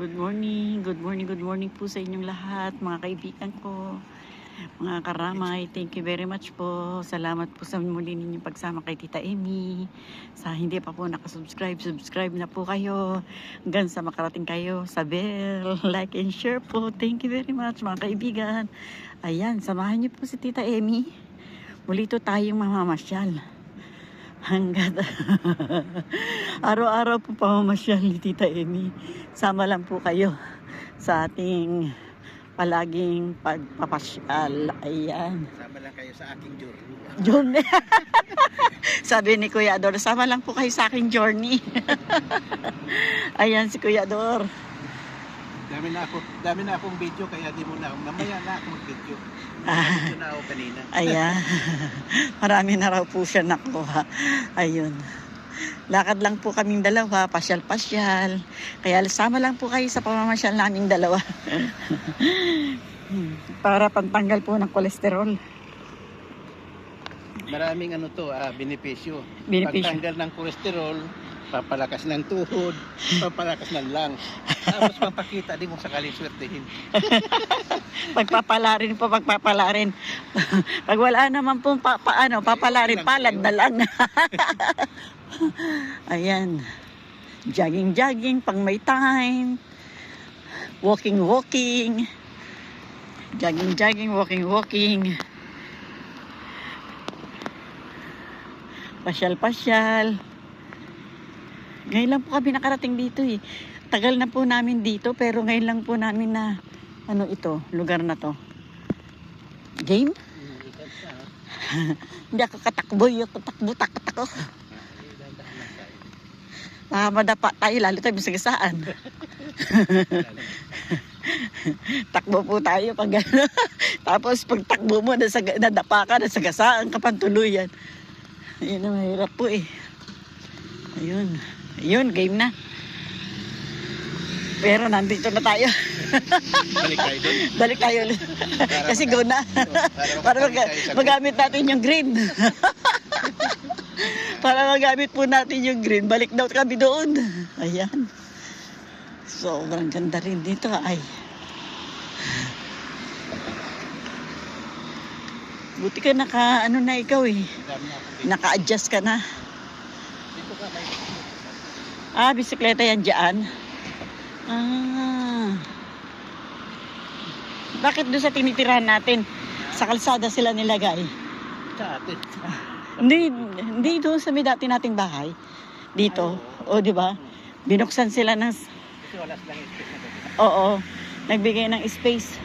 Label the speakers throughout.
Speaker 1: Good morning, good morning, good morning po sa inyong lahat, mga kaibigan ko, mga karamay. Thank you very much po. Salamat po sa muli ninyong pagsama kay Tita Amy. Sa hindi pa po nakasubscribe, subscribe na po kayo. Hanggang sa makarating kayo sa bell, like and share po. Thank you very much mga kaibigan. Ayan, samahan niyo po si Tita Amy. Muli to tayong mamamasyal. Hanggat araw-araw po pamamasyal ni Tita Amy. Sama lang po kayo sa ating palaging pagpapasyal. Ayan.
Speaker 2: Sama lang kayo sa aking journey.
Speaker 1: Journey. Sabi ni Kuya Ador, sama lang po kayo sa aking journey. Ayan si Kuya Ador.
Speaker 2: Dami na ako, dami na akong video kaya di mo na mamaya na ako mag-video.
Speaker 1: Ah.
Speaker 2: Na ako kanina.
Speaker 1: Ayan. Marami na raw po siya nakuha. Ayun. Lakad lang po kaming dalawa, pasyal-pasyal. Kaya sama lang po kayo sa pamamasyal naming dalawa. Para pantanggal po ng kolesterol.
Speaker 2: Maraming ano to, ah, benepisyo.
Speaker 1: Benepisyo.
Speaker 2: Pagtanggal ng kolesterol, papalakas ng tuhod, papalakas ng lungs. Tapos papakita din kung sakaling swertehin.
Speaker 1: Pagpapalarin po, pagpapalarin. Pag wala naman po pa, paano, papalarin, palad na lang. Ayan. Jogging-jogging, pang may time. Walking-walking. Jogging-jogging, walking-walking. Pasyal-pasyal. Ngayon lang po kami nakarating dito eh. Tagal na po namin dito pero ngayon lang po namin na ano ito, lugar na to. Game? Hindi ako katakbo, yung katakbo, takot ako. Ah, madapa tayo, lalo tayo masagasaan. takbo po tayo pag ano. Tapos pag takbo mo, nasag, nadapa ka, nasagasaan ka pantuluyan. Ayun na, mahirap po eh. Ayun. Ayun, game na. Pero nandito na tayo.
Speaker 2: Balik tayo doon.
Speaker 1: Balik tayo ulit. Kasi go na. Para mag- magamit natin yung green. Para magamit po natin yung green. Balik daw kami doon. Ayan. Sobrang ganda rin dito. Ay. Buti ka naka, ano na ikaw eh. Naka-adjust ka na. Ah, bisikleta yan dyan. Ah. Bakit doon sa tinitirahan natin? Sa kalsada sila nilagay.
Speaker 2: sa atin.
Speaker 1: Hindi, hindi doon sa may dati nating bahay. Dito. O, di ba? Binuksan sila ng... Oo. Nagbigay ng space.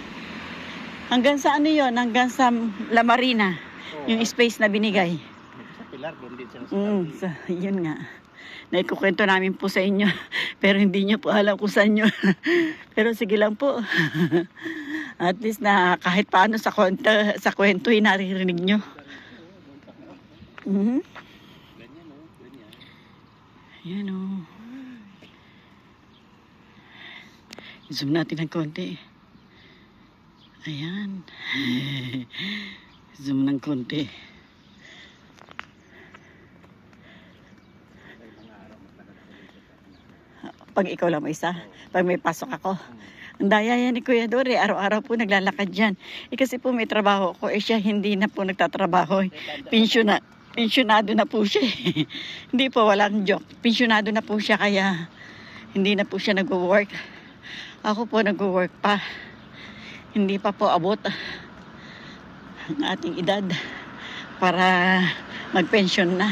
Speaker 1: Hanggang sa ano yon Hanggang sa La Marina.
Speaker 2: Oo.
Speaker 1: Yung space na binigay.
Speaker 2: Sa pilar, doon din sila sa
Speaker 1: Mm, so, yun nga. Naikukwento namin po sa inyo. Pero hindi nyo po alam kung saan nyo. Pero sige lang po. At least na kahit paano sa kwento, sa kwento ay naririnig nyo. Mhm.
Speaker 2: Ganyan, no? Ganyan.
Speaker 1: Yan o. Zoom natin ng konti. Ayan. Zoom ng konti. Pag ikaw lang isa. Pag may pasok ako. Ang daya yan ni Kuya Dore. Araw-araw po naglalakad dyan. Eh kasi po may trabaho ko. Eh siya hindi na po nagtatrabaho. Pensiona, pensionado na po siya. hindi po, walang joke. Pensionado na po siya kaya hindi na po siya nag-work. Ako po nag-work pa. Hindi pa po abot ang ating edad para mag-pension na.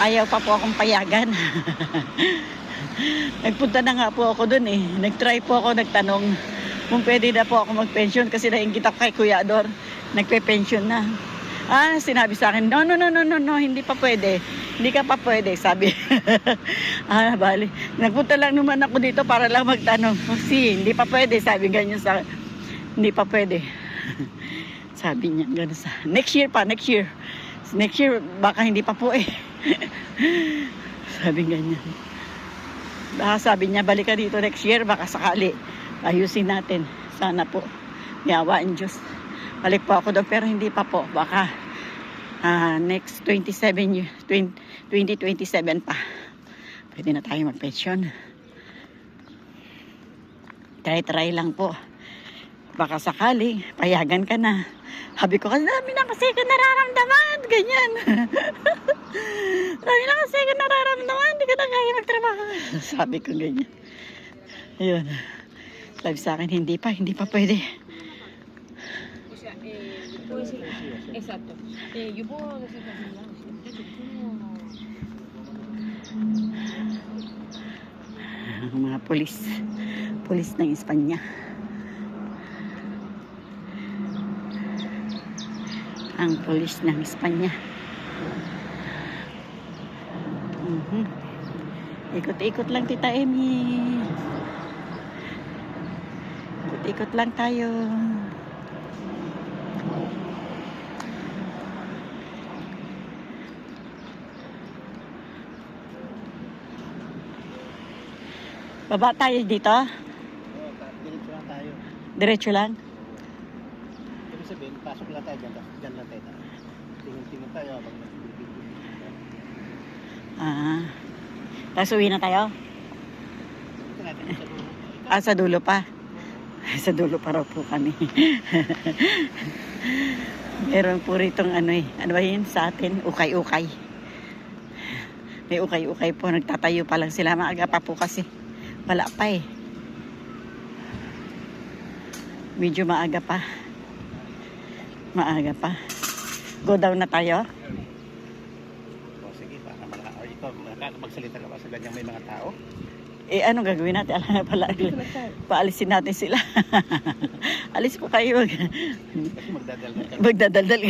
Speaker 1: Ayaw pa po akong payagan. Nagpunta na nga po ako dun eh. Nag-try po ako, nagtanong kung pwede na po ako mag-pension kasi nainggit ako kay Kuya Ador. Nagpe-pension na. Ah, sinabi sa akin, no, no, no, no, no, no, hindi pa pwede. Hindi ka pa pwede, sabi. ah, bali. Nagpunta lang naman ako dito para lang magtanong. Oh, si, hindi pa pwede, sabi ganyan sa Hindi pa pwede. sabi niya, gano'n sa, next year pa, next year. Next year, baka hindi pa po eh. sabi ganyan. Baka sabi niya, balik ka dito next year, baka sakali. Ayusin natin. Sana po. Yawa ang Diyos. Balik po ako doon, pero hindi pa po. Baka ah, next 27 year, 20, 2027 pa. Pwede na tayo mag-pension. Try-try lang po. Baka sakaling, payagan ka na. Sabi ko, kasi na kasi ka nararamdaman. Ganyan. dami na kasi ka nararamdaman. Hindi ka na kaya magtrabaho. Sabi ko ganyan. Ayun. Sabi sa akin, hindi pa, hindi pa pwede.
Speaker 3: O sea, eh, puede ser, exacto. Eh, yo puedo decir
Speaker 1: mga pulis. Pulis ng Espanya. Ang pulis ng Espanya. Mhm. Ikot-ikot lang, Tita Emmy. Ikot-ikot lang tayo. Baba tayo dito.
Speaker 2: Oo, diretso lang tayo.
Speaker 1: Diretso lang.
Speaker 2: Ibig sabihin, pasok lang tayo dyan, dyan lang tayo. Tingin-tingin tayo habang nagbibigay.
Speaker 1: Ah. Tapos uwi na tayo?
Speaker 2: Ito natin sa dulo.
Speaker 1: Ah, sa dulo pa. Sa dulo pa raw po kami. Meron po ritong ano eh. Ano ba yun sa atin? Ukay-ukay. May ukay-ukay po. Nagtatayo pa lang sila. Maaga pa po kasi. Wala pa eh. Medyo maaga pa. Maaga pa. Go down na tayo.
Speaker 2: O sige, para mala. O ikaw, maka- magsalita ka ba sa ganyang may mga tao?
Speaker 1: Eh, ano gagawin natin? Alam na pala. Paalisin natin sila. Alis po kayo.
Speaker 2: Magdadaldal kami.
Speaker 1: Magdadaldal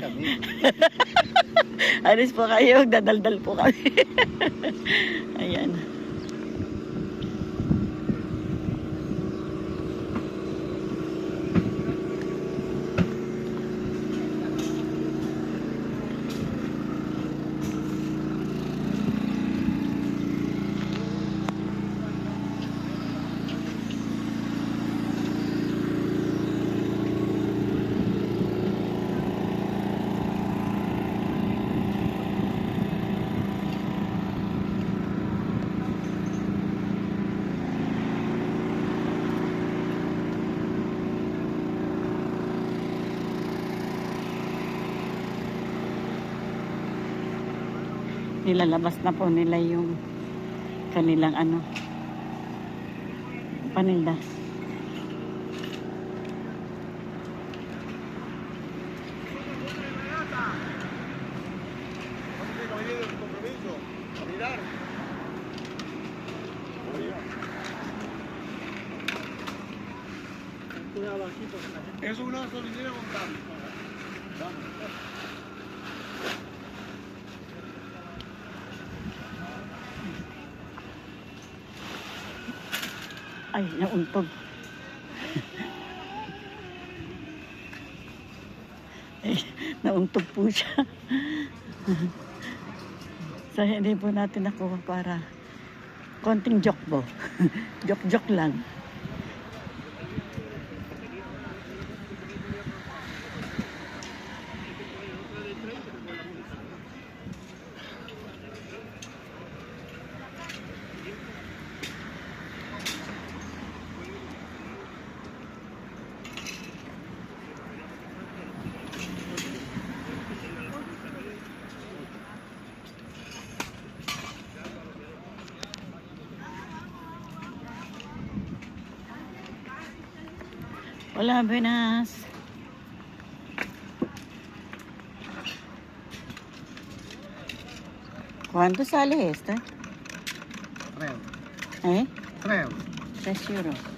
Speaker 2: kami.
Speaker 1: Alis po kayo. Magdadaldal po kami. Ayan. Nilalabas na po nila yung kanilang ano paninda. Ay, nauntog. Ay, nauntog po siya. so, hindi po natin nakuha para konting joke po. Joke-joke lang. Hola, buenas. ¿Cuánto sale esto?
Speaker 2: Treo.
Speaker 1: ¿Eh?
Speaker 2: Treo.
Speaker 1: 3 euros.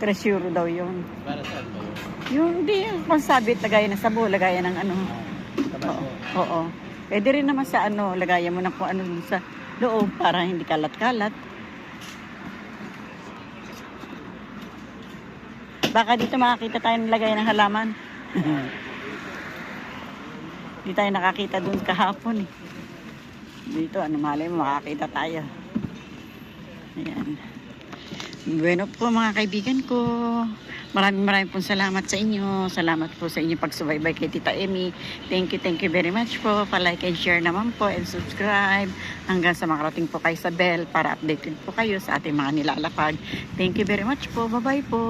Speaker 1: Tres euro daw yun.
Speaker 2: Para saan ba yun?
Speaker 1: Yung hindi yung pansabit, lagayan ng sabo, lagayan ng ano. Oo.
Speaker 2: Tabaco.
Speaker 1: Oo. Pwede rin naman sa ano, lagayan mo ng kung ano dun sa loob para hindi kalat-kalat. Baka dito makakita tayo ng lagayan ng halaman. Hindi tayo nakakita dun kahapon eh. Dito, ano malay mo, makakita tayo. Ayan. Bueno po mga kaibigan ko. Maraming maraming pong salamat sa inyo. Salamat po sa inyong pagsubaybay kay Tita Emmy. Thank you, thank you very much po. Pa-like and share naman po and subscribe hanggang sa makarating po kay sa bell para updated po kayo sa ating mga nilalapag. Thank you very much po. Bye-bye po.